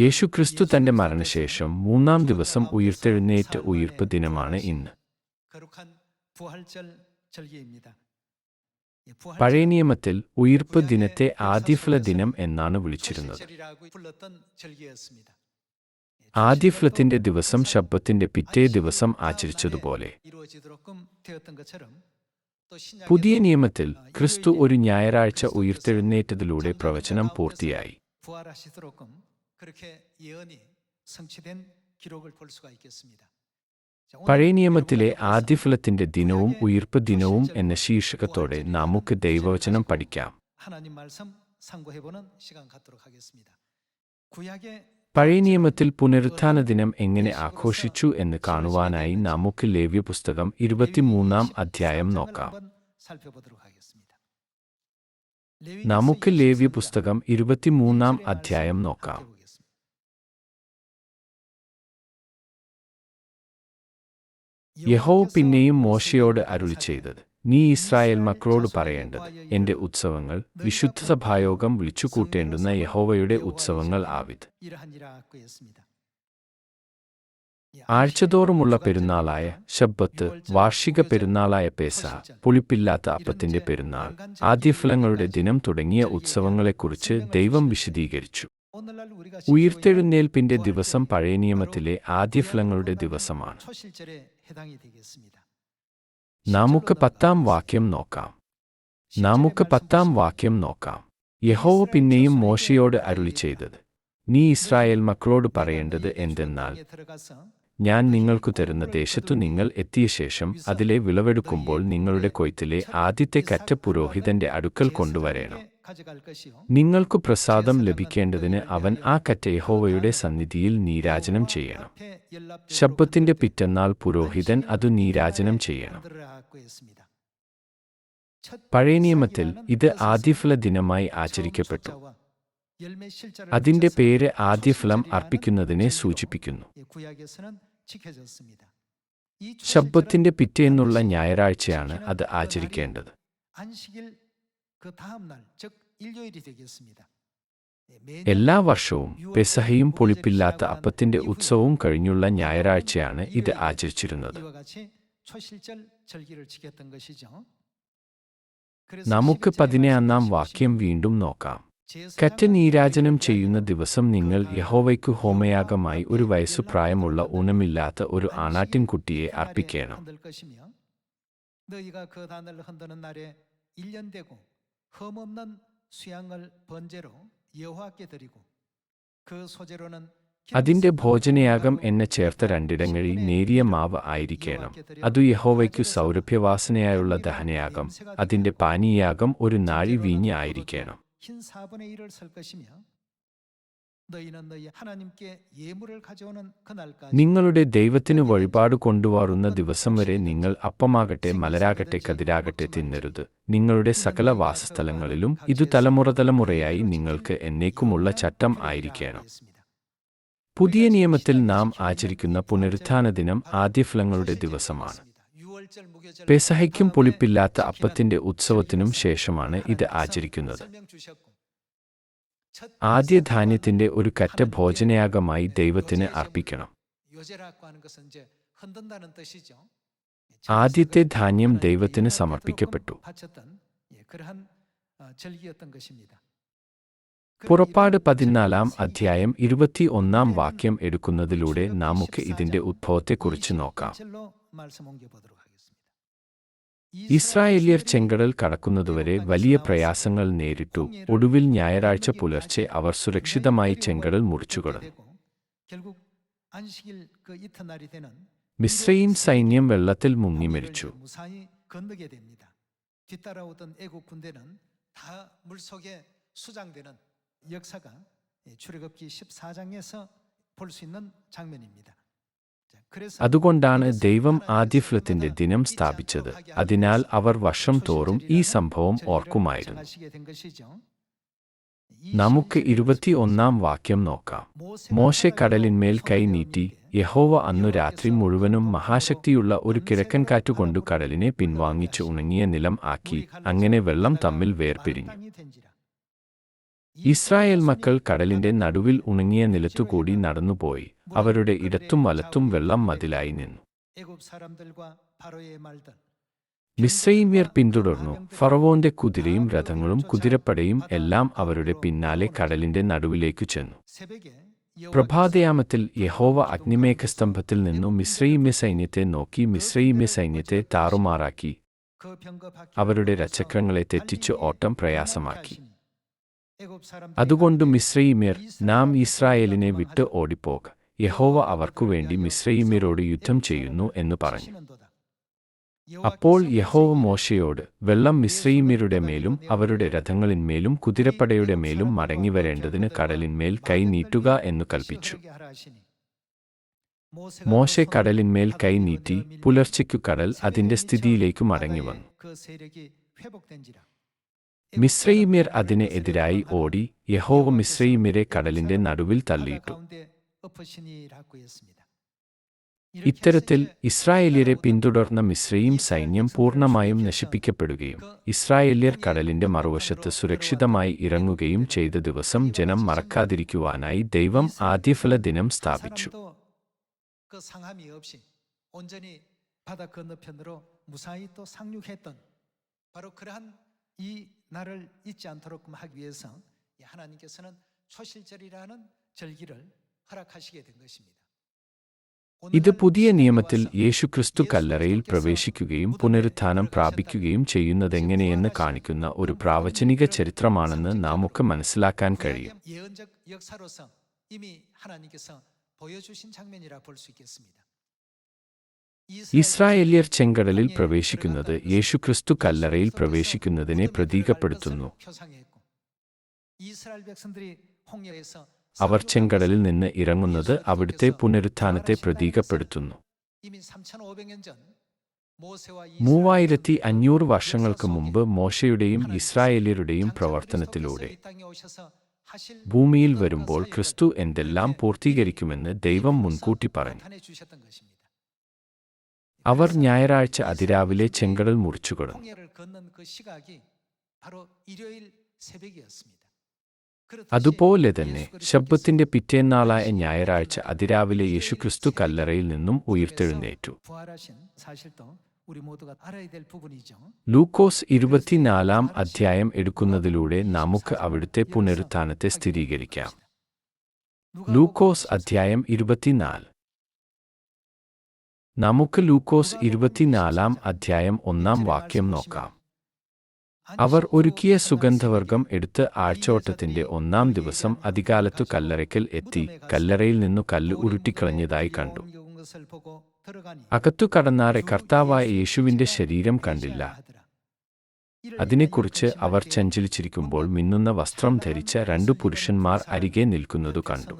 യേശുക്രിസ്തു തന്റെ മരണശേഷം മൂന്നാം ദിവസം ഉയർത്തെഴുന്നേറ്റ ഉയിർപ്പ് ദിനമാണ് ഇന്ന്. പഴയ നിയമത്തിൽ ഉയിർപ്പ് ദിനത്തെ ആദ്യഫല ദിനം എന്നാണ് വിളിച്ചിരുന്നത്. ആദ്യഫലത്തിന്റെ ദിവസം ശബ്ദത്തിന്റെ പിറ്റേ ദിവസം ആചരിച്ചതുപോലെ. പുതിയ നിയമത്തിൽ ക്രിസ്തു ഒരു ഞായറാഴ്ച ഉയർത്തെഴുന്നേറ്റതിലൂടെ പ്രവചനം പൂർത്തിയായി. പഴയ നിയമത്തിലെ ആദ്യ ആദ്യഫലത്തിന്റെ ദിനവും ഉയർപ്പ് ദിനവും എന്ന ശീർഷകത്തോടെ നമുക്ക് ദൈവവചനം പഠിക്കാം. പഴയ നിയമത്തിൽ പുനരുത്ഥാന ദിനം എങ്ങനെ ആഘോഷിച്ചു എന്ന് കാണുവാനായി നമുക്ക് ലേവ്യ പുസ്തകം ഇരുപത്തിമൂന്നാം അധ്യായം നോക്കാം. നമുക്ക് ലേവ്യ പുസ്തകം ഇരുപത്തിമൂന്നാം അധ്യായം നോക്കാം. യഹോവ പിന്നെയും മോശയോട് അരുളി ചെയ്തത്. നീ ഇസ്രായേൽ മക്കളോട് പറയേണ്ടത് എന്റെ ഉത്സവങ്ങൾ വിശുദ്ധ സഭായോഗം വിളിച്ചുകൂട്ടേണ്ടുന്ന യഹോവയുടെ ഉത്സവങ്ങൾ ആവിത്. ആഴ്ചതോറുമുള്ള പെരുന്നാളായ ശബ്ബത്ത് വാർഷിക പെരുന്നാളായ പേസ പുളിപ്പില്ലാത്ത അപ്പത്തിന്റെ പെരുന്നാൾ ആദ്യഫലങ്ങളുടെ ദിനം തുടങ്ങിയ ഉത്സവങ്ങളെക്കുറിച്ച് ദൈവം വിശദീകരിച്ചു. ഉയർത്തെഴുന്നേൽപ്പിന്റെ ദിവസം പഴയ നിയമത്തിലെ ആദ്യഫലങ്ങളുടെ ദിവസമാണ്. നമുക്ക് പത്താം വാക്യം നോക്കാം നമുക്ക് പത്താം വാക്യം നോക്കാം യഹോവ പിന്നെയും മോശയോട് അരുളി ചെയ്തത്. നീ ഇസ്രായേൽ മക്കളോട് പറയേണ്ടത് എന്തെന്നാൽ ഞാൻ നിങ്ങൾക്കു തരുന്ന ദേശത്തു നിങ്ങൾ എത്തിയ ശേഷം അതിലെ വിളവെടുക്കുമ്പോൾ നിങ്ങളുടെ കൊയ്ത്തിലെ ആദ്യത്തെ കറ്റ പുരോഹിതന്റെ അടുക്കൽ കൊണ്ടുവരേണം. നിങ്ങൾക്കു പ്രസാദം ലഭിക്കേണ്ടതിന് അവൻ ആ കറ്റ യഹോവയുടെ സന്നിധിയിൽ നീരാജനം ചെയ്യണം. ശബ്ദത്തിന്റെ പിറ്റന്നാൾ പുരോഹിതൻ അതു നീരാജനം ചെയ്യണം. പഴയ നിയമത്തിൽ ഇത് ആദ്യഫല ദിനമായി ആചരിക്കപ്പെട്ടു. അതിന്റെ പേര് ആദ്യഫലം അർപ്പിക്കുന്നതിനെ സൂചിപ്പിക്കുന്നു. ശബ്ദത്തിന്റെ പിറ്റേന്നുള്ള ഞായറാഴ്ചയാണ് അത് ആചരിക്കേണ്ടത്. എല്ലാ വർഷവും പെസഹയും പൊളിപ്പില്ലാത്ത അപ്പത്തിന്റെ ഉത്സവവും കഴിഞ്ഞുള്ള ഞായറാഴ്ചയാണ് ഇത് ആചരിച്ചിരുന്നത്. നമുക്ക് പതിനേഴാം വാക്യം വീണ്ടും നോക്കാം. കറ്റ നീരാജനം ചെയ്യുന്ന ദിവസം നിങ്ങൾ യഹോവയ്ക്കു ഹോമയാഗമായി ഒരു വയസ്സു പ്രായമുള്ള ഊനമില്ലാത്ത ഒരു ആണാട്ടിൻകുട്ടിയെ അർപ്പിക്കണം. 흠없는 수양을 번제로 여호와께 드리고 그 소재로는 അതിന്റെ ഭോജനയാഗം എന്ന് ചേർത്ത രണ്ടിടങ്ങളിൽ നേരിയ മാവ് ആയിരിക്കണം. അതു യഹോവയ്ക്കു സൗരഭ്യവാസനയായുള്ള ദഹനയാഗം. അതിന്റെ പാനീയാഗം ഒരു നാഴി വീഞ്ഞ് ആയിരിക്കണം. നിങ്ങളുടെ ദൈവത്തിന് വഴിപാട് കൊണ്ടുവാറുന്ന ദിവസം വരെ നിങ്ങൾ അപ്പമാകട്ടെ മലരാകട്ടെ കതിരാകട്ടെ തിന്നരുത്. നിങ്ങളുടെ സകല വാസസ്ഥലങ്ങളിലും ഇത് തലമുറ തലമുറയായി നിങ്ങൾക്ക് എന്നേക്കുമുള്ള ചട്ടം ആയിരിക്കണം. പുതിയ നിയമത്തിൽ നാം ആചരിക്കുന്ന പുനരുത്ഥാന ദിനം ആദ്യഫലങ്ങളുടെ ദിവസമാണ്. പെസഹയ്ക്കും പൊളിപ്പില്ലാത്ത അപ്പത്തിന്റെ ഉത്സവത്തിനും ശേഷമാണ് ഇത് ആചരിക്കുന്നത്. ആദ്യ ധാന്യത്തിന്റെ ഒരു കറ്റ ഭോജനയാഗമായി ദൈവത്തിന് അർപ്പിക്കണം. ആദ്യത്തെ ധാന്യം ദൈവത്തിന് സമർപ്പിക്കപ്പെട്ടു. പുറപ്പാട് പതിനാലാം അധ്യായം ഇരുപത്തി ഒന്നാം വാക്യം എടുക്കുന്നതിലൂടെ നമുക്ക് ഇതിന്റെ ഉദ്ഭവത്തെക്കുറിച്ച് നോക്കാം. ഇസ്രായേലിയർ ചെങ്കടൽ കടക്കുന്നതുവരെ വലിയ പ്രയാസങ്ങൾ നേരിട്ടു ഒടുവിൽ ഞായറാഴ്ച പുലർച്ചെ അവർ സുരക്ഷിതമായി ചെങ്കടൽ മുറിച്ചുകടന്നു മിശ്രയും സൈന്യം വെള്ളത്തിൽ മുങ്ങി മരിച്ചു 뒤따라오던 애국 군대는 다 물속에 수장되는 역사가 출애굽기 14장에서 볼 수 있는 장면입니다. അതുകൊണ്ടാണ് ദൈവം ആദ്യഫലത്തിന്റെ ദിനം സ്ഥാപിച്ചത്. അതിനാൽ അവർ വർഷം തോറും ഈ സംഭവം ഓർക്കുമായിരുന്നു. നമുക്ക് ഇരുപത്തിയൊന്നാം വാക്യം നോക്കാം. മോശ കടലിന്മേൽ കൈ നീട്ടി യഹോവ അന്നു രാത്രി മുഴുവനും മഹാശക്തിയുള്ള ഒരു കിഴക്കൻ കാറ്റുകൊണ്ടു കടലിനെ പിൻവാങ്ങിച്ച് ഉണങ്ങിയ നിലം ആക്കി അങ്ങനെ വെള്ളം തമ്മിൽ വേർപിരിഞ്ഞു. ഇസ്രായേൽ മക്കൾ കടലിന്റെ നടുവിൽ ഉണങ്ങിയ നിലത്തുകൂടി നടന്നുപോയി. അവരുടെ ഇടത്തും വലത്തും വെള്ളം മതിലായി നിന്നു. മിസ്രൈമ്യർ പിന്തുടർന്നു. ഫറവോന്റെ കുതിരയും രഥങ്ങളും കുതിരപ്പടയും എല്ലാം അവരുടെ പിന്നാലെ കടലിന്റെ നടുവിലേക്ക് ചെന്നു. പ്രഭാതയാമത്തിൽ യഹോവ അഗ്നിമേഘസ്തംഭത്തിൽ നിന്നു മിശ്രൈമ്യ സൈന്യത്തെ നോക്കി മിശ്രൈമ്യ സൈന്യത്തെ താറുമാറാക്കി. അവരുടെ രക്ഷക്രങ്ങളെ തെറ്റിച്ചു ഓട്ടം പ്രയാസമാക്കി. അതുകൊണ്ട് മിശ്രൈമ്യർ നാം ഇസ്രായേലിനെ വിട്ട് ഓടിപ്പോകാം. യഹോവ അവർക്കുവേണ്ടി മിശ്രയിമ്യരോട് യുദ്ധം ചെയ്യുന്നു എന്ന് പറഞ്ഞു. അപ്പോൾ യഹോവ മോശയോട് വെള്ളം മിശ്രയിമ്യരുടെ മേലും അവരുടെ രഥങ്ങളിന്മേലും കുതിരപ്പടയുടെ മേലും മടങ്ങി വരേണ്ടതിന് കടലിന്മേൽ കൈ നീട്ടുക എന്ന് കൽപ്പിച്ചു. മോശെ കടലിന്മേൽ കൈ നീട്ടി പുലർച്ചയ്ക്കു കടൽ അതിന്റെ സ്ഥിതിയിലേക്ക് മടങ്ങി വന്നു മിശ്രയിമ്യർ അതിനെ എതിരായി ഓടി യഹോവ മിശ്രയിമ്യരെ കടലിന്റെ നടുവിൽ തള്ളിയിട്ടു. ഇത്തരത്തിൽ ഇസ്രായേല്യരെ പിന്തുടർന്ന മിശ്രയും സൈന്യം പൂർണ്ണമായും നശിപ്പിക്കപ്പെടുകയും ഇസ്രായേല്യർ കടലിന്റെ മറുവശത്ത് സുരക്ഷിതമായി ഇറങ്ങുകയും ചെയ്ത ദിവസം ജനം മറക്കാതിരിക്കുവാനായി ദൈവം ആദ്യഫല ദിനം സ്ഥാപിച്ചു 그 상함이 없이 온전히 바다 건너편으로 무사히 또 상륙했던 바로 그러한 이 날을 잊지 않도록 하기 위해서 하나님께서는 초실절이라는 절기를 ഇത് പുതിയ നിയമത്തിൽ യേശുക്രിസ്തു കല്ലറയിൽ പ്രവേശിക്കുകയും പുനരുത്ഥാനം പ്രാപിക്കുകയും ചെയ്യുന്നതെങ്ങനെയെന്ന് കാണിക്കുന്ന ഒരു പ്രാവചനിക ചരിത്രമാണെന്ന് നാമൊക്കെ മനസ്സിലാക്കാൻ കഴിയും. ഇസ്രായേല്യർ ചെങ്കടലിൽ പ്രവേശിക്കുന്നത് യേശുക്രിസ്തു കല്ലറയിൽ പ്രവേശിക്കുന്നതിനെ പ്രതീകപ്പെടുത്തുന്നു. അവർ ചെങ്കടലിൽ നിന്ന് ഇറങ്ങുന്നത് അവിടുത്തെ പുനരുത്ഥാനത്തെ പ്രതീകപ്പെടുത്തുന്നു. മൂവായിരത്തി അഞ്ഞൂറ് വർഷങ്ങൾക്ക് മുമ്പ് മോശയുടെയും ഇസ്രായേലിയരുടെയും പ്രവർത്തനത്തിലൂടെ ഭൂമിയിൽ വരുമ്പോൾ ക്രിസ്തു എന്തെല്ലാം പൂർത്തീകരിക്കുമെന്ന് ദൈവം മുൻകൂട്ടി പറഞ്ഞു. അവർ ഞായറാഴ്ച അതിരാവിലെ ചെങ്കടൽ മുറിച്ചുകൊടുക്കും അതുപോലെ തന്നെ ശബ്ദത്തിന്റെ പിറ്റേന്നാളായ ഞായറാഴ്ച അതിരാവിലെ യേശുക്രിസ്തു കല്ലറയിൽ നിന്നും ഉയർത്തെഴുന്നേറ്റു. ലൂക്കോസ് ഇരുപത്തിനാലാം അധ്യായം എടുക്കുന്നതിലൂടെ നമുക്ക് അവിടുത്തെ പുനരുത്ഥാനത്തെ സ്ഥിരീകരിക്കാം. ലൂക്കോസ് അധ്യായം ഇരുപത്തിനാല്. നമുക്ക് ലൂക്കോസ് ഇരുപത്തിനാലാം അധ്യായം ഒന്നാം വാക്യം നോക്കാം. അവർ ഒരുക്കിയ സുഗന്ധവർഗം എടുത്ത് ആഴ്ചവട്ടത്തിന്റെ ഒന്നാം ദിവസം അധികാലത്തു കല്ലറയ്ക്കൽ എത്തി കല്ലറയിൽ നിന്നു കല്ല് ഉരുട്ടിക്കളഞ്ഞതായി കണ്ടു. അകത്തു കടന്നാറെ കർത്താവായ യേശുവിന്റെ ശരീരം കണ്ടില്ല. അതിനെക്കുറിച്ച് അവർ ചഞ്ചലിച്ചിരിക്കുമ്പോൾ മിന്നുന്ന വസ്ത്രം ധരിച്ച രണ്ടു പുരുഷന്മാർ അരികെ നിൽക്കുന്നതു കണ്ടു.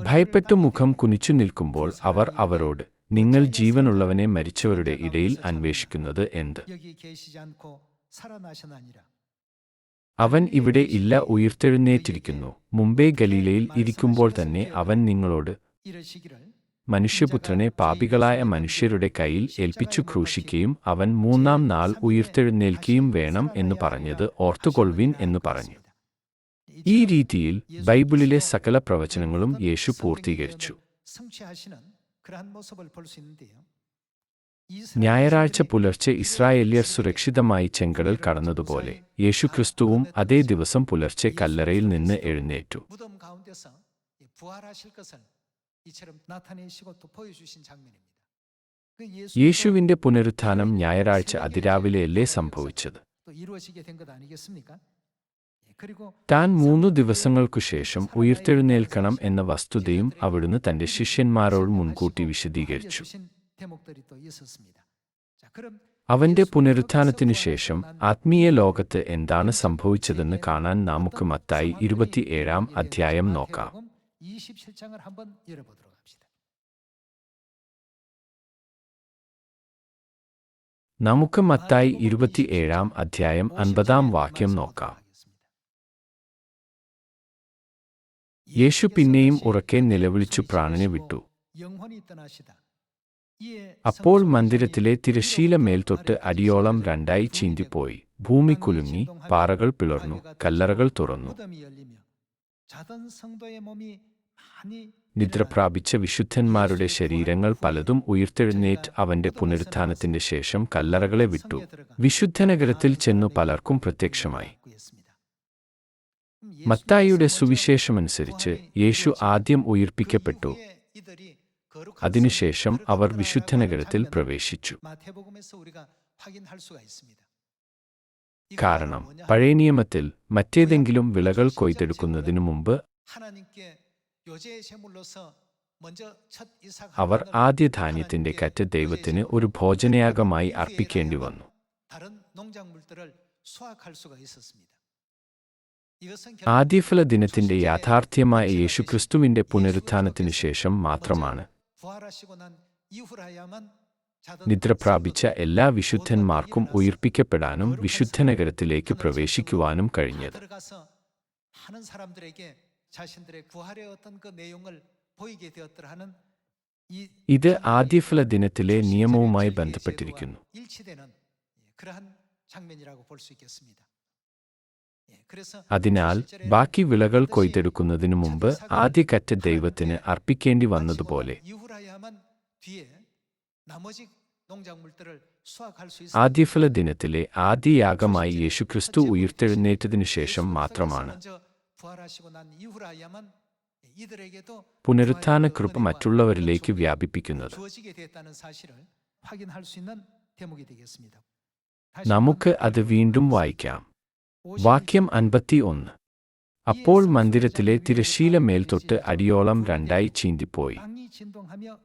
ഭയപ്പെട്ടു മുഖം കുനിച്ചു നിൽക്കുമ്പോൾ അവർ അവരോട് നിങ്ങൾ ജീവനുള്ളവനെ മരിച്ചവരുടെ ഇടയിൽ അന്വേഷിക്കുന്നത് എന്ത്? അവൻ ഇവിടെ ഇല്ല ഉയർത്തെഴുന്നേറ്റിരിക്കുന്നു. മുംബൈ ഗലീലയിൽ ഇരിക്കുമ്പോൾ തന്നെ അവൻ നിങ്ങളോട് മനുഷ്യപുത്രനെ പാപികളായ മനുഷ്യരുടെ കയ്യിൽ ഏൽപ്പിച്ചു ക്രൂശിക്കുകയും അവൻ മൂന്നാം നാൾ ഉയർത്തെഴുന്നേൽക്കുകയും വേണം എന്ന് പറഞ്ഞത് ഓർത്തുകൊൾവിൻ എന്ന് പറഞ്ഞു. ഈ രീതിയിൽ ബൈബിളിലെ സകല പ്രവചനങ്ങളും യേശു പൂർത്തീകരിച്ചു. ഞായറാഴ്ച പുലർച്ചെ ഇസ്രായേലിയർ സുരക്ഷിതമായി ചെങ്കടൽ കടന്നതുപോലെ യേശുക്രിസ്തുവും അതേ ദിവസം പുലർച്ചെ കല്ലറയിൽ നിന്ന് എഴുന്നേറ്റു. യേശുവിന്റെ പുനരുത്ഥാനം ഞായറാഴ്ച അതിരാവിലെയല്ലേ സംഭവിച്ചത്? താൻ മൂന്നു ദിവസങ്ങൾക്കു ശേഷം ഉയർത്തെഴുന്നേൽക്കണം എന്ന വസ്തുതയും അവിടുന്ന് തന്റെ ശിഷ്യന്മാരോട് മുൻകൂട്ടി വിശദീകരിച്ചു. അവന്റെ പുനരുത്ഥാനത്തിനു ശേഷം ആത്മീയ ലോകത്ത് എന്താണ് സംഭവിച്ചതെന്ന് കാണാൻ നമുക്ക് മത്തായി ഇരുപത്തിയേഴാം അധ്യായം നോക്കാം. നമുക്ക് മത്തായി ഇരുപത്തിയേഴാം അധ്യായം അൻപതാം വാക്യം നോക്കാം. യേശു പിന്നെയും ഉറക്കെ നിലവിളിച്ചു പ്രാണനെ വിട്ടു. അപ്പോൾ മന്ദിരത്തിലെ തിരശീല മേൽത്തൊട്ട് അടിയോളം രണ്ടായി ചീന്തിപ്പോയി. ഭൂമി കുലുങ്ങി പാറകൾ പിളർന്നു കല്ലറകൾ തുറന്നു. നിദ്രപ്രാപിച്ച വിശുദ്ധന്മാരുടെ ശരീരങ്ങൾ പലതും ഉയർത്തെഴുന്നേറ്റ് അവന്റെ പുനരുത്ഥാനത്തിന്റെ ശേഷം കല്ലറകളെ വിട്ടു. വിശുദ്ധനഗരത്തിൽ ചെന്നു പലർക്കും പ്രത്യക്ഷമായി. മത്തായിയുടെ സുവിശേഷമനുസരിച്ച് യേശു ആദ്യം ഉയിർപ്പിക്കപ്പെട്ടു. അതിനുശേഷം അവർ വിശുദ്ധനഗരത്തിൽ പ്രവേശിച്ചു. കാരണം പഴയ നിയമത്തിൽ മറ്റേതെങ്കിലും വിളകൾ കൊയ്തെടുക്കുന്നതിനു മുമ്പ് അവർ ആദ്യ ധാന്യത്തിന്റെ കറ്റ് ദൈവത്തിന് ഒരു ഭോജനയാഗമായി അർപ്പിക്കേണ്ടി വന്നു. ആദ്യഫല ദിനത്തിന്റെ യാഥാർത്ഥ്യമായ യേശുക്രിസ്തുവിന്റെ പുനരുത്ഥാനത്തിനു ശേഷം മാത്രമാണ്. നിദ്ര പ്രാപിച്ച എല്ലാ വിശുദ്ധന്മാർക്കും ഉയർപ്പിക്കപ്പെടാനും വിശുദ്ധ നഗരത്തിലേക്ക് പ്രവേശിക്കുവാനും കഴിഞ്ഞത്. ഇത് ആദ്യഫല ദിനത്തിലെ നിയമവുമായി ബന്ധപ്പെട്ടിരിക്കുന്നു. അതിനാൽ ബാക്കി വിളകൾ കൊയ്തെടുക്കുന്നതിനു മുമ്പ് ആദ്യ കറ്റ ദൈവത്തിന് അർപ്പിക്കേണ്ടി വന്നതുപോലെ ആദ്യഫല ദിനത്തിലെ ആദ്യ യാഗമായി യേശുക്രിസ്തു ഉയർത്തെഴുന്നേറ്റതിനു ശേഷം മാത്രമാണ്. പുനരുത്ഥാന കൃപ മറ്റുള്ളവരിലേക്ക് വ്യാപിപ്പിക്കുന്നത്. നമുക്ക് അത് വീണ്ടും വായിക്കാം. വാക്യം അൻപത്തി ഒന്ന് അപ്പോൾ മന്ദിരത്തിലെ തിരശീല മേൽത്തൊട്ട് അടിയോളം രണ്ടായി ചീന്തിപ്പോയി.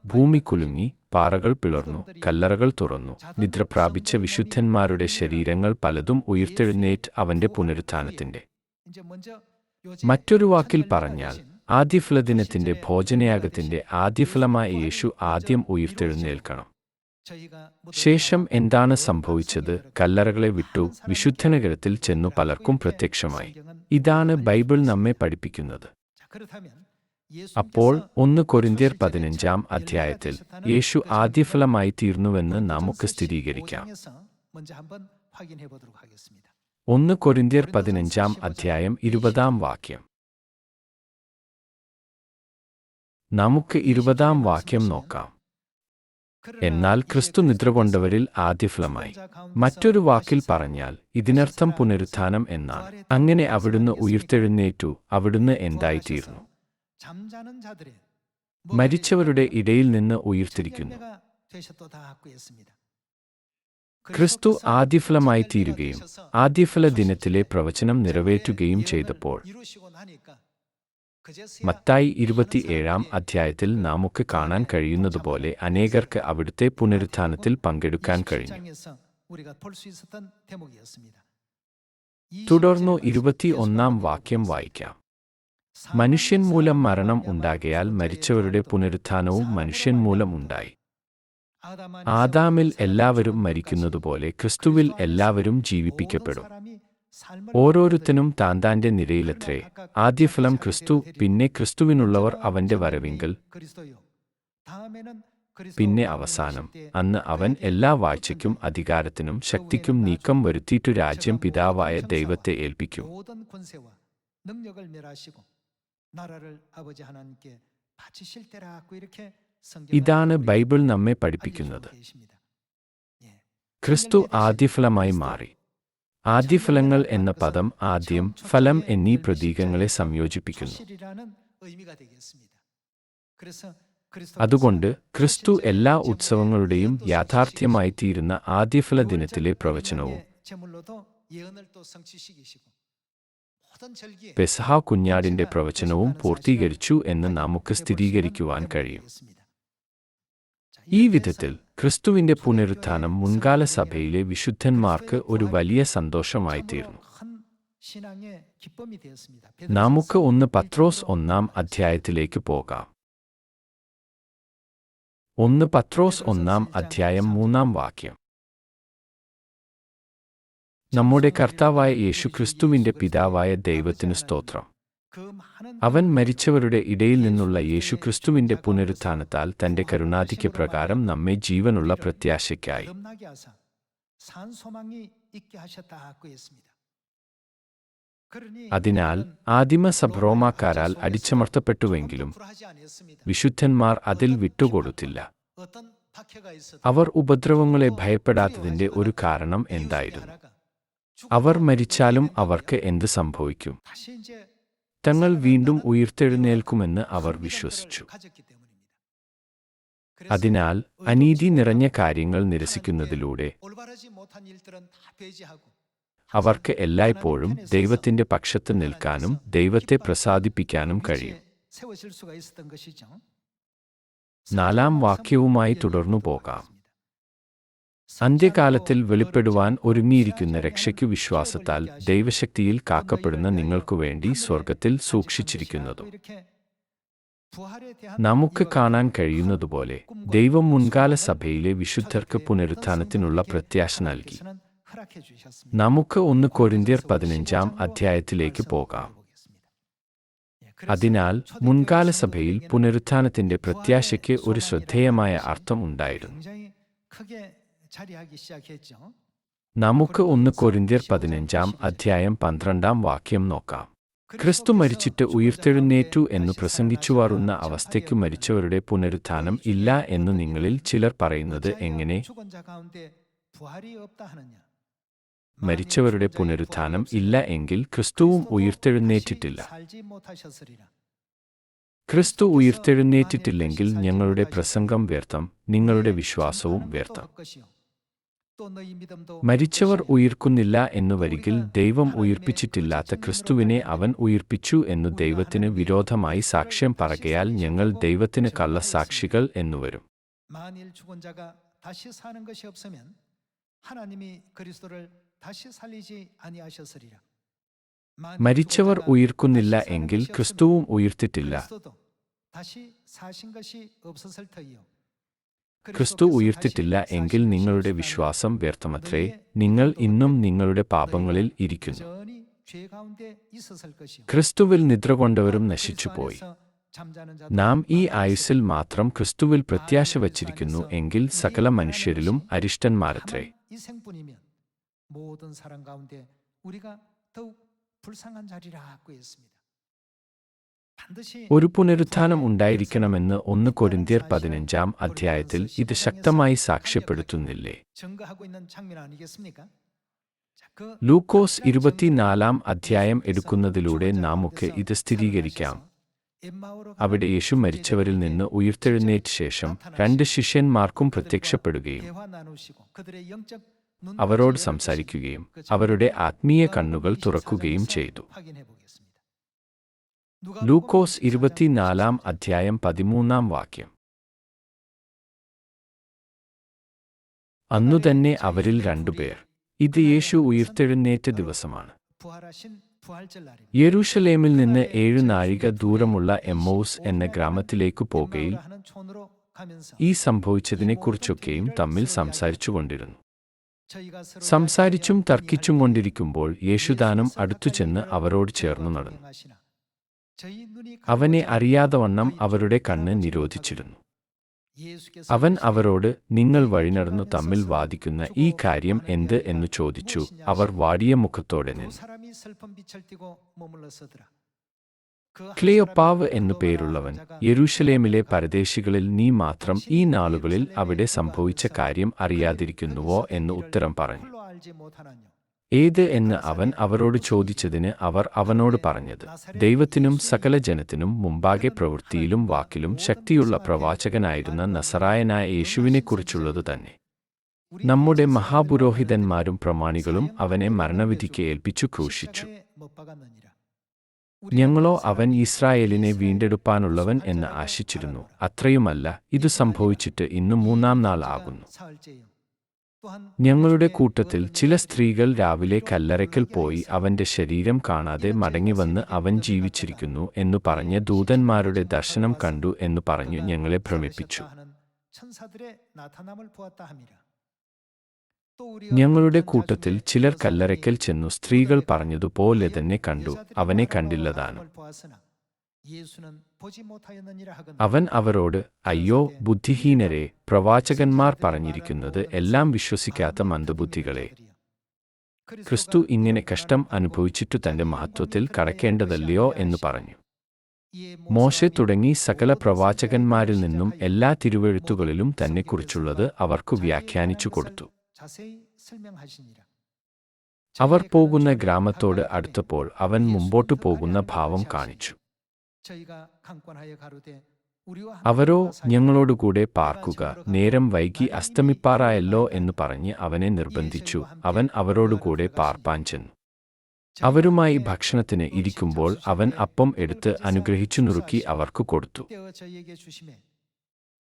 ഭൂമി കുലുങ്ങി പാറകൾ പിളർന്നു കല്ലറകൾ തുറന്നു നിദ്ര പ്രാപിച്ച വിശുദ്ധന്മാരുടെ ശരീരങ്ങൾ പലതും ഉയർത്തെഴുന്നേറ്റ് അവന്റെ പുനരുത്ഥാനത്തിന്റെ മറ്റൊരു വാക്കിൽ പറഞ്ഞാൽ ആദ്യഫലദിനത്തിന്റെ ഭോജനയാഗത്തിന്റെ ആദ്യഫലമായ യേശു ആദ്യം ഉയർത്തെഴുന്നേൽക്കണം. ശേഷം എന്താണ് സംഭവിച്ചത്? കല്ലറകളെ വിട്ടു വിശുദ്ധനഗരത്തിൽ ചെന്നു പലർക്കും പ്രത്യക്ഷമായി. ഇതാണ് ബൈബിൾ നമ്മെ പഠിപ്പിക്കുന്നത്. അപ്പോൾ ഒന്ന് കൊരിന്തിയർ പതിനഞ്ചാം അധ്യായത്തിൽ യേശു ആദ്യഫലമായി തീർന്നുവെന്ന് നമുക്ക് സ്ഥിരീകരിക്കാം. ഒന്ന് കൊരിന്തിയർ പതിനഞ്ചാം അധ്യായം ഇരുപതാം വാക്യം. നമുക്ക് ഇരുപതാം വാക്യം നോക്കാം. എന്നാൽ ക്രിസ്തു നിദ്രകൊണ്ടവരിൽ ആദ്യഫലമായി. മറ്റൊരു വാക്കിൽ പറഞ്ഞാൽ ഇതിനർത്ഥം പുനരുത്ഥാനം എന്നാണ്. അങ്ങനെ അവിടുന്ന് ഉയർത്തെഴുന്നേറ്റു അവിടുന്ന് എന്തായിത്തീർന്നു? മരിച്ചവരുടെ ഇടയിൽ നിന്ന് ഉയർത്തിരിക്കുന്നു. ക്രിസ്തു ആദ്യഫലമായി തീരുകയും ആദ്യഫല ദിനത്തിലെ പ്രവചനം നിറവേറ്റുകയും ചെയ്തപ്പോൾ മത്തായി ഇരുപത്തിയേഴാം അധ്യായത്തിൽ നമുക്ക് കാണാൻ കഴിയുന്നതുപോലെ അനേകർക്ക് അവിടുത്തെ പുനരുത്ഥാനത്തിൽ പങ്കെടുക്കാൻ കഴിഞ്ഞു. തുടർന്നു ഇരുപത്തിയൊന്നാം വാക്യം വായിക്കാം. മനുഷ്യൻ മൂലം മരണം ഉണ്ടാകയാൽ മരിച്ചവരുടെ പുനരുത്ഥാനവും മനുഷ്യൻ മൂലം ഉണ്ടായി. ആദാമിൽ എല്ലാവരും മരിക്കുന്നതുപോലെ ക്രിസ്തുവിൽ എല്ലാവരും ജീവിപ്പിക്കപ്പെടും. ഓരോരുത്തനും താൻ താന്റെ ആദ്യ ആദ്യഫലം ക്രിസ്തു പിന്നെ ക്രിസ്തുവിനുള്ളവർ അവന്റെ വരവിങ്കൽ. പിന്നെ അവസാനം അന്ന് അവൻ എല്ലാ വാഴ്ചയ്ക്കും അധികാരത്തിനും ശക്തിക്കും നീക്കം വരുത്തിയിട്ടു രാജ്യം പിതാവായ ദൈവത്തെ ഏൽപ്പിക്കും. ഇതാണ് ബൈബിൾ നമ്മെ പഠിപ്പിക്കുന്നത്. ക്രിസ്തു ആദ്യഫലമായി മാറി. ആദ്യഫലങ്ങൾ എന്ന പദം ആദ്യം ഫലം എന്നീ പ്രതീകങ്ങളെ സംയോജിപ്പിക്കുന്നു. അതുകൊണ്ട് ക്രിസ്തു എല്ലാ ഉത്സവങ്ങളുടെയും യാഥാർത്ഥ്യമായി യാഥാർത്ഥ്യമായിത്തീരുന്ന ആദ്യഫല ദിനത്തിലെ പ്രവചനവും. പെസഹ കുഞ്ഞാടിന്റെ പ്രവചനവും പൂർത്തീകരിച്ചു എന്ന് നമുക്ക് സ്ഥിരീകരിക്കുവാൻ കഴിയും. ഈ വിധത്തിൽ ക്രിസ്തുവിന്റെ പുനരുത്ഥാനം മുൻകാല സഭയിലെ വിശുദ്ധന്മാർക്ക് ഒരു വലിയ സന്തോഷമായി തീർന്നു നമുക്ക് ഒന്ന് പത്രോസ് ഒന്നാം അധ്യായത്തിലേക്ക് പോകാം. ഒന്ന് പത്രോസ് ഒന്നാം അധ്യായം മൂന്നാം വാക്യം. നമ്മുടെ കർത്താവായ യേശുക്രിസ്തുവിന്റെ പിതാവായ ദൈവത്തിന് സ്തോത്രം. അവൻ മരിച്ചവരുടെ ഇടയിൽ നിന്നുള്ള യേശുക്രിസ്തുവിന്റെ പുനരുത്ഥാനത്താൽ തന്റെ കരുണാധിക്യ പ്രകാരം നമ്മെ ജീവനുള്ള പ്രത്യാശയ്ക്കായി. അതിനാൽ ആദിമസഭ്രോമാക്കാരാൽ അടിച്ചമർത്തപ്പെട്ടുവെങ്കിലും വിശുദ്ധന്മാർ അതിൽ വിട്ടുകൊടുത്തില്ല. അവർ ഉപദ്രവങ്ങളെ ഭയപ്പെടാത്തതിന്റെ ഒരു കാരണം എന്തായിരുന്നു? അവർ മരിച്ചാലും അവർക്ക് എന്ത് സംഭവിക്കും? തങ്ങൾ വീണ്ടും ഉയർത്തെഴുന്നേൽക്കുമെന്ന് അവർ വിശ്വസിച്ചു. അതിനാൽ അനീതി നിറഞ്ഞ കാര്യങ്ങൾ നിരസിക്കുന്നതിലൂടെ അവർക്ക് എല്ലായ്പ്പോഴും ദൈവത്തിന്റെ പക്ഷത്ത് നിൽക്കാനും ദൈവത്തെ പ്രസാദിപ്പിക്കാനും കഴിയും. നാലാം വാക്യവുമായി തുടർന്നു പോകാം അന്ത്യകാലത്തിൽ വെളിപ്പെടുവാൻ ഒരുങ്ങിയിരിക്കുന്ന രക്ഷയ്ക്കു വിശ്വാസത്താൽ ദൈവശക്തിയിൽ കാക്കപ്പെടുന്ന നിങ്ങൾക്കു വേണ്ടി സ്വർഗത്തിൽ സൂക്ഷിച്ചിരിക്കുന്നതും. നമുക്ക് കാണാൻ കഴിയുന്നതുപോലെ ദൈവം മുൻകാല സഭയിലെ വിശുദ്ധർക്ക് പുനരുത്ഥാനത്തിനുള്ള പ്രത്യാശ നൽകി. നമുക്ക് ഒന്ന് കൊരിന്തിയർ പതിനഞ്ചാം അധ്യായത്തിലേക്ക് പോകാം. അതിനാൽ മുൻകാല സഭയിൽ പുനരുത്ഥാനത്തിന്റെ പ്രത്യാശയ്ക്ക് ഒരു ശ്രദ്ധേയമായ അർത്ഥം ഉണ്ടായിരുന്നു. നമുക്ക് ഒന്ന് കൊരിന്തിയർ പതിനഞ്ചാം അധ്യായം പന്ത്രണ്ടാം വാക്യം നോക്കാം ക്രിസ്തു മരിച്ചിട്ട് ഉയർത്തെഴുന്നേറ്റു എന്ന് പ്രസംഗിച്ചു വാറുന്ന അവസ്ഥയ്ക്കു മരിച്ചവരുടെ പുനരുത്ഥാനം ഇല്ല എന്ന് നിങ്ങളിൽ ചിലർ പറയുന്നത് എങ്ങനെ മരിച്ചവരുടെ പുനരുത്ഥാനം ഇല്ല എങ്കിൽ ക്രിസ്തുവും ഉയർത്തെഴുന്നേറ്റിട്ടില്ല ക്രിസ്തു ഉയർത്തെഴുന്നേറ്റിട്ടില്ലെങ്കിൽ ഞങ്ങളുടെ പ്രസംഗം വ്യർത്ഥം നിങ്ങളുടെ വിശ്വാസവും വ്യർത്ഥം മരിച്ചവർ ഉയിർക്കുന്നില്ല എന്നു വരികിൽ ദൈവം ഉയിർപ്പിച്ചിട്ടില്ലാത്ത ക്രിസ്തുവിനെ അവൻ ഉയിർപ്പിച്ചു എന്നു ദൈവത്തിന് വിരോധമായി സാക്ഷ്യം പറകയാൽ ഞങ്ങൾ ദൈവത്തിന് കള്ളസാക്ഷികൾ എന്നുവരും മരിച്ചവർ ഉയർക്കുന്നില്ല എങ്കിൽ ക്രിസ്തുവും ഉയർത്തിട്ടില്ല. ക്രിസ്തു 그리스도께서 ഉയർത്തിട്ടില്ല 다시 എങ്കിൽ 사신 നിങ്ങളുടെ 것이 വിശ്വാസം വ്യർത്ഥമത്രേ നിങ്ങൾ ഇന്നും നിങ്ങളുടെ പാപങ്ങളിൽ ഇരിക്കുന്നു 여전히 죄 가운데 있었을 것이요. ക്രിസ്തുവിൽ നിദ്ര കൊണ്ടവരും 그리스도 നശിച്ചുപോയി 안에서 잠자는 자도 നാം ഈ 많았으니 ആയുസ്സിൽ മാത്രം ക്രിസ്തുവിൽ പ്രത്യാശ വച്ചിരിക്കുന്നു എങ്കിൽ സകല മനുഷ്യരിലും അരിഷ്ടന്മാരത്രേ 다만 이 생뿐이면 모든 사람 가운데 우리가 더욱 불쌍한 자리라고 했습니다. ഒരു പുനരുത്ഥാനം ഉണ്ടായിരിക്കണമെന്ന് ഒന്ന് കൊരിന്തിയർ പതിനഞ്ചാം അധ്യായത്തിൽ ഇത് ശക്തമായി സാക്ഷ്യപ്പെടുത്തുന്നില്ലേ? ലൂക്കോസ് ഇരുപത്തിനാലാം അധ്യായം എടുക്കുന്നതിലൂടെ നമുക്ക് ഇത് സ്ഥിരീകരിക്കാം. അവിടെ യേശു മരിച്ചവരിൽ നിന്ന് ഉയർത്തെഴുന്നേറ്റ ശേഷം രണ്ട് ശിഷ്യന്മാർക്കും പ്രത്യക്ഷപ്പെടുകയും അവരോട് സംസാരിക്കുകയും അവരുടെ ആത്മീയ കണ്ണുകൾ തുറക്കുകയും ചെയ്തു. ലൂക്കോസ് ഇരുപത്തിനാലാം അധ്യായം പതിമൂന്നാം വാക്യം. അന്നുതന്നെ അവരിൽ രണ്ടുപേർ. ഇത് യേശു ഉയർത്തെഴുന്നേറ്റ ദിവസമാണ്. യെരൂഷലേമിൽ നിന്ന് ഏഴു നാഴിക ദൂരമുള്ള എമ്മോസ് എന്ന ഗ്രാമത്തിലേക്കു പോകയിൽ ഈ സംഭവിച്ചതിനെക്കുറിച്ചൊക്കെയും തമ്മിൽ സംസാരിച്ചുകൊണ്ടിരുന്നു. സംസാരിച്ചും തർക്കിച്ചും കൊണ്ടിരിക്കുമ്പോൾ യേശുദാനം അടുത്തു ചെന്ന് അവരോട് ചേർന്നു നടന്നു. അവനെ അറിയാതവണ്ണം അവരുടെ കണ്ണ് നിരോധിച്ചിരുന്നു. അവൻ അവരോട് നിങ്ങൾ വഴിനടന്നു തമ്മിൽ വാദിക്കുന്ന ഈ കാര്യം എന്ത്? എന്ന് ചോദിച്ചു. അവർ വാടിയ മുഖത്തോടെ നിന്നു. ക്ലിയോപ്പാവ് എന്നു പേരുള്ളവൻ യെരൂഷലേമിലെ പരദേശികളിൽ നീ മാത്രം ഈ നാളുകളിൽ അവിടെ സംഭവിച്ച കാര്യം അറിയാതിരിക്കുന്നുവോ? എന്ന് ഉത്തരം പറഞ്ഞു. ഏത് എന്ന് അവൻ അവരോട് ചോദിച്ചതിന് അവർ അവനോട് പറഞ്ഞത് ദൈവത്തിനും സകല ജനത്തിനും മുമ്പാകെ പ്രവൃത്തിയിലും വാക്കിലും ശക്തിയുള്ള പ്രവാചകനായിരുന്ന നസറായനായ യേശുവിനെക്കുറിച്ചുള്ളത് തന്നെ. നമ്മുടെ മഹാപുരോഹിതന്മാരും പ്രമാണികളും അവനെ മരണവിധിക്ക് ഏൽപ്പിച്ചു ക്രൂശിച്ചു. ഞങ്ങളോ അവൻ ഇസ്രായേലിനെ വീണ്ടെടുപ്പാനുള്ളവൻ എന്ന് ആശിച്ചിരുന്നു. അത്രയുമല്ല ഇത് സംഭവിച്ചിട്ട് ഇന്നു മൂന്നാം നാൾ ആകുന്നു. ഞങ്ങളുടെ കൂട്ടത്തിൽ ചില സ്ത്രീകൾ രാവിലെ കല്ലറയ്ക്കൽ പോയി അവന്റെ ശരീരം കാണാതെ മടങ്ങിവന്ന് അവൻ ജീവിച്ചിരിക്കുന്നു എന്നു പറഞ്ഞ് ദൂതന്മാരുടെ ദർശനം കണ്ടു എന്നു പറഞ്ഞു ഞങ്ങളെ ഭ്രമിപ്പിച്ചു. ഞങ്ങളുടെ കൂട്ടത്തിൽ ചിലർ കല്ലറയ്ക്കൽ ചെന്നു സ്ത്രീകൾ പറഞ്ഞതുപോലെ തന്നെ കണ്ടു. അവനെ കണ്ടില്ലതാനും. അവൻ അവരോട് അയ്യോ ബുദ്ധിഹീനരെ പ്രവാചകന്മാർ പറഞ്ഞിരിക്കുന്നത് എല്ലാം വിശ്വസിക്കാത്ത മന്ദബുദ്ധികളെ. ക്രിസ്തു ഇങ്ങനെ കഷ്ടം അനുഭവിച്ചിട്ടു തന്റെ മഹത്വത്തിൽ കടക്കേണ്ടതല്ലയോ എന്ന് പറഞ്ഞു. മോശെ തുടങ്ങി സകല പ്രവാചകന്മാരിൽ നിന്നും എല്ലാ തിരുവെഴുത്തുകളിലും തന്നെക്കുറിച്ചുള്ളത് അവർക്കു വ്യാഖ്യാനിച്ചു കൊടുത്തു. അവർ പോകുന്ന ഗ്രാമത്തോട് അടുത്തപ്പോൾ അവൻ മുമ്പോട്ടു പോകുന്ന ഭാവം കാണിച്ചു. അവരോ ഞങ്ങളോടുകൂടെ പാർക്കുക നേരം വൈകി അസ്തമിപ്പാറായല്ലോ എന്ന് പറഞ്ഞ് അവനെ നിർബന്ധിച്ചു. അവൻ അവരോടുകൂടെ പാർപ്പാൻ ചെന്നു. അവരുമായി ഭക്ഷണത്തിന് ഇരിക്കുമ്പോൾ അവൻ അപ്പം എടുത്ത് അനുഗ്രഹിച്ചു നുറുക്കി അവർക്ക് കൊടുത്തു.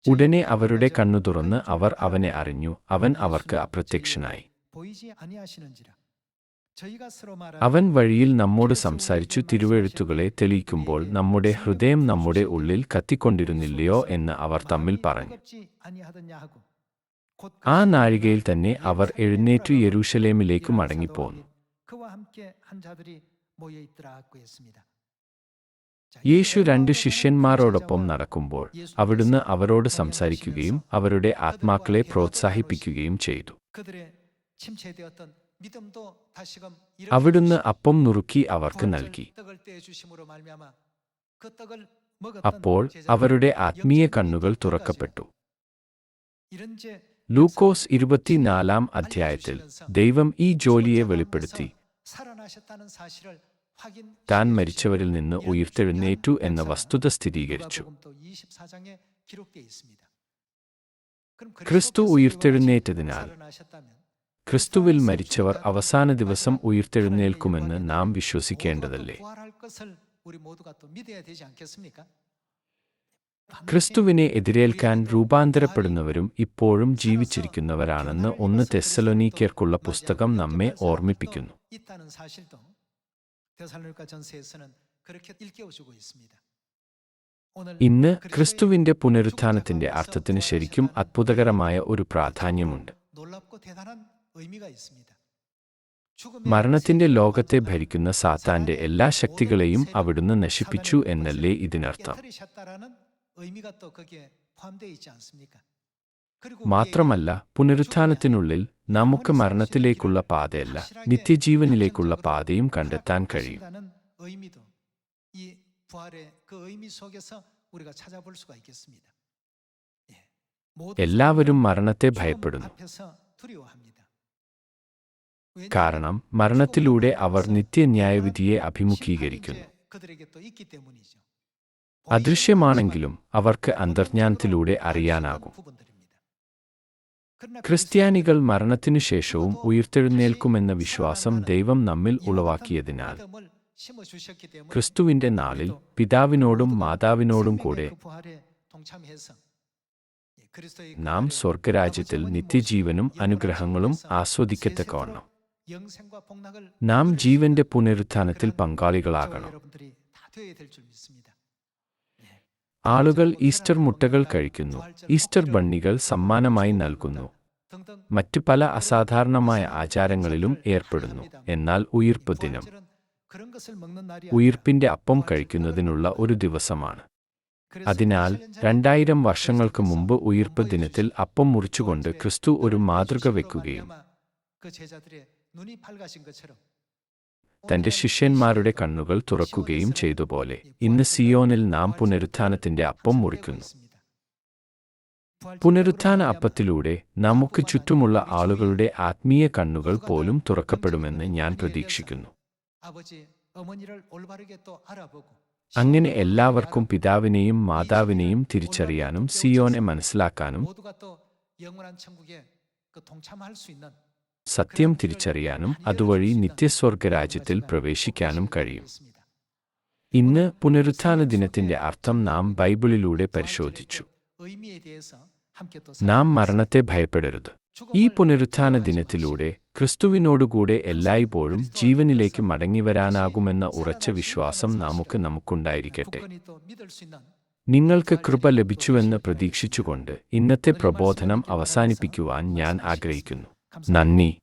ഉടനെ അവരുടെ കണ്ണു തുറന്ന് അവർ അവനെ അറിഞ്ഞു. അവൻ അവർക്ക് അപ്രത്യക്ഷനായി. അവൻ വഴിയിൽ നമ്മോട് സംസാരിച്ചു തിരുവെഴുത്തുകളെ തെളിയിക്കുമ്പോൾ നമ്മുടെ ഹൃദയം നമ്മുടെ ഉള്ളിൽ കത്തിക്കൊണ്ടിരുന്നില്ലയോ എന്ന് അവർ തമ്മിൽ പറഞ്ഞു. ആ നാഴികയിൽ തന്നെ അവർ എഴുന്നേറ്റു യരൂഷലേമിലേക്ക് മടങ്ങിപ്പോന്നു. യേശു രണ്ട് ശിഷ്യന്മാരോടൊപ്പം നടക്കുമ്പോൾ അവിടുന്ന് അവരോട് സംസാരിക്കുകയും അവരുടെ ആത്മാക്കളെ പ്രോത്സാഹിപ്പിക്കുകയും ചെയ്തു. അവിടുന്ന് അപ്പം നുറുക്കി അവർക്ക് നൽകി. അപ്പോൾ അവരുടെ ആത്മീയ കണ്ണുകൾ തുറക്കപ്പെട്ടു. ലൂക്കോസ് ഇരുപത്തിനാലാം അധ്യായത്തിൽ ദൈവം ഈ ജോലിയെ വെളിപ്പെടുത്തി. താൻ മരിച്ചവരിൽ നിന്ന് ഉയർത്തെഴുന്നേറ്റു എന്ന വസ്തുത സ്ഥിരീകരിച്ചു. ക്രിസ്തു ഉയർത്തെഴുന്നേറ്റതിനാൽ ക്രിസ്തുവിൽ മരിച്ചവർ അവസാന ദിവസം ഉയർത്തെഴുന്നേൽക്കുമെന്ന് നാം വിശ്വസിക്കേണ്ടതല്ലേ? ക്രിസ്തുവിനെ എതിരേൽക്കാൻ രൂപാന്തരപ്പെടുന്നവരും ഇപ്പോഴും ജീവിച്ചിരിക്കുന്നവരാണെന്ന് ഒന്ന് തെസ്സലോനീക്കർക്കുള്ള പുസ്തകം നമ്മെ ഓർമ്മിപ്പിക്കുന്നു. ഇന്ന് ക്രിസ്തുവിന്റെ പുനരുത്ഥാനത്തിന്റെ അർത്ഥത്തിന് ശരിക്കും അത്ഭുതകരമായ ഒരു പ്രാധാന്യമുണ്ട്. മരണത്തിന്റെ ലോകത്തെ ഭരിക്കുന്ന സാത്താന്റെ എല്ലാ ശക്തികളെയും അവിടുന്ന് നശിപ്പിച്ചു എന്നല്ലേ ഇതിനർത്ഥം. മാത്രമല്ല പുനരുത്ഥാനത്തിനുള്ളിൽ നമുക്ക് മരണത്തിലേക്കുള്ള പാതയല്ല നിത്യജീവനിലേക്കുള്ള പാതയും കണ്ടെത്താൻ കഴിയും. എല്ലാവരും മരണത്തെ ഭയപ്പെടുന്നു. കാരണം മരണത്തിലൂടെ അവർ നിത്യന്യായവിധിയെ അഭിമുഖീകരിക്കുന്നു. അദൃശ്യമാണെങ്കിലും അവർക്ക് അന്തർജ്ഞാനത്തിലൂടെ അറിയാനാകും. ക്രിസ്ത്യാനികൾ മരണത്തിനു ശേഷവും ഉയർത്തെഴുന്നേൽക്കുമെന്ന വിശ്വാസം ദൈവം നമ്മിൽ ഉളവാക്കിയതിനാൽ ക്രിസ്തുവിന്റെ നാളിൽ പിതാവിനോടും മാതാവിനോടും കൂടെ നാം സ്വർഗരാജ്യത്തിൽ നിത്യജീവനും അനുഗ്രഹങ്ങളും ആസ്വദിക്കത്തക്കവണ്ണം. നാം ജീവന്റെ പുനരുത്ഥാനത്തിൽ പങ്കാളികളാകണം ആളുകൾ ഈസ്റ്റർ മുട്ടകൾ കഴിക്കുന്നു. ഈസ്റ്റർ ബണ്ണികൾ സമ്മാനമായി നൽകുന്നു. മറ്റു പല അസാധാരണമായ ആചാരങ്ങളിലും ഏർപ്പെടുന്നു. എന്നാൽ ഉയിർപ്പ് ദിനം ഉയിർപ്പിന്റെ അപ്പം കഴിക്കുന്നതിനുള്ള ഒരു ദിവസമാണ്. അതിനാൽ രണ്ടായിരം വർഷങ്ങൾക്ക് മുമ്പ് ഉയിർപ്പ് ദിനത്തിൽ അപ്പം മുറിച്ചുകൊണ്ട് ക്രിസ്തു ഒരു മാതൃക വെക്കുകയും തന്റെ ശിഷ്യന്മാരുടെ കണ്ണുകൾ തുറക്കുകയും ചെയ്തുപോലെ ഇന്ന് സിയോനിൽ നാം പുനരുത്ഥാനത്തിന്റെ അപ്പം മുറിക്കുന്നു. പുനരുത്ഥാന അപ്പത്തിലൂടെ നമുക്ക് ചുറ്റുമുള്ള ആളുകളുടെ ആത്മീയ കണ്ണുകൾ പോലും തുറക്കപ്പെടുമെന്ന് ഞാൻ പ്രതീക്ഷിക്കുന്നു. അങ്ങനെ എല്ലാവർക്കും പിതാവിനെയും മാതാവിനെയും തിരിച്ചറിയാനും സിയോനെ മനസ്സിലാക്കാനും സത്യം തിരിച്ചറിയാനും അതുവഴി നിത്യസ്വർഗരാജ്യത്തിൽ പ്രവേശിക്കാനും കഴിയും. ഇന്ന് പുനരുത്ഥാന ദിനത്തിന്റെ അർത്ഥം നാം ബൈബിളിലൂടെ പരിശോധിച്ചു. നാം മരണത്തെ ഭയപ്പെടരുത്. ഈ പുനരുത്ഥാന ദിനത്തിലൂടെ ക്രിസ്തുവിനോടുകൂടെ എല്ലായ്പ്പോഴും ജീവനിലേക്ക് മടങ്ങിവരാനാകുമെന്ന ഉറച്ച വിശ്വാസം നമുക്ക് നമുക്കുണ്ടായിരിക്കട്ടെ. നിങ്ങൾക്ക് കൃപ ലഭിച്ചുവെന്ന് പ്രതീക്ഷിച്ചുകൊണ്ട് ഇന്നത്തെ പ്രബോധനം അവസാനിപ്പിക്കുവാൻ ഞാൻ ആഗ്രഹിക്കുന്നു. 难逆。